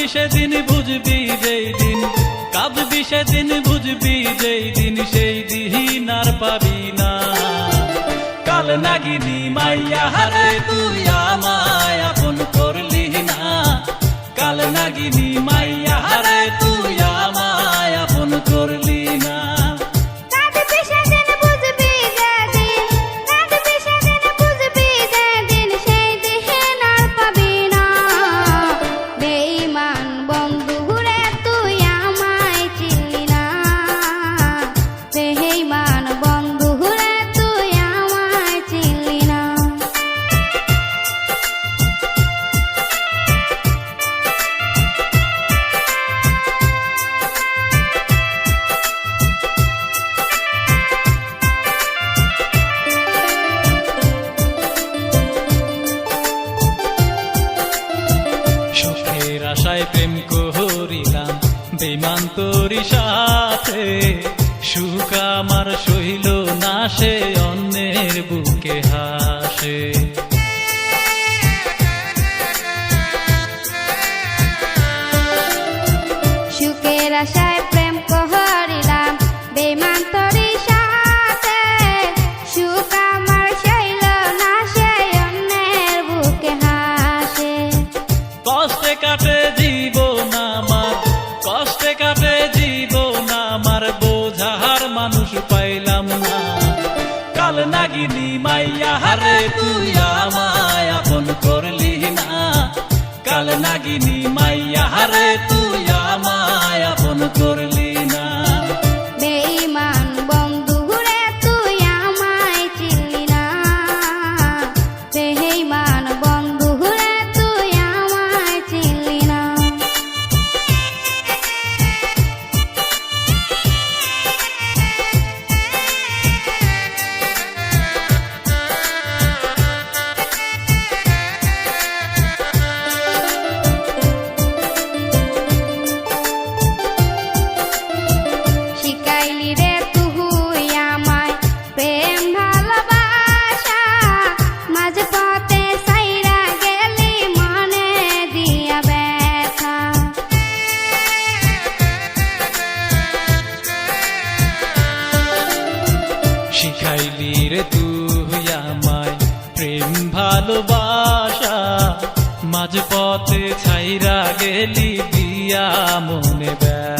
কাঁদবি সেদিন, বুঝবি যেই দিন। কাঁদবি সেদিন, বুঝবি যেই দিন, সেই দিন আর পাবি না। কাল নাগিনি মাইয়া, হারে তুই বেমান তোরি সাথে। সুখ আমার সইল না সে অন্যের বুকে হাসে। সুখের আশায় প্রেম করিলাম বেমান তরি সাথে। সুখ আমার শৈল না সেই অন্যের বুকে হাসে। কষ্টে কাটে জীবন পাইলাম না। কাল নাগিনি মাইয়া, হারে তুই আমায় আপন করলি না। কাল নাগিনি মাইয়া, হারে তুই শিখাইলি রে তুই প্রেম ভালোবাসা। মাঝ পথে ছাইরা গেলি দিয়া মনে ব্যথা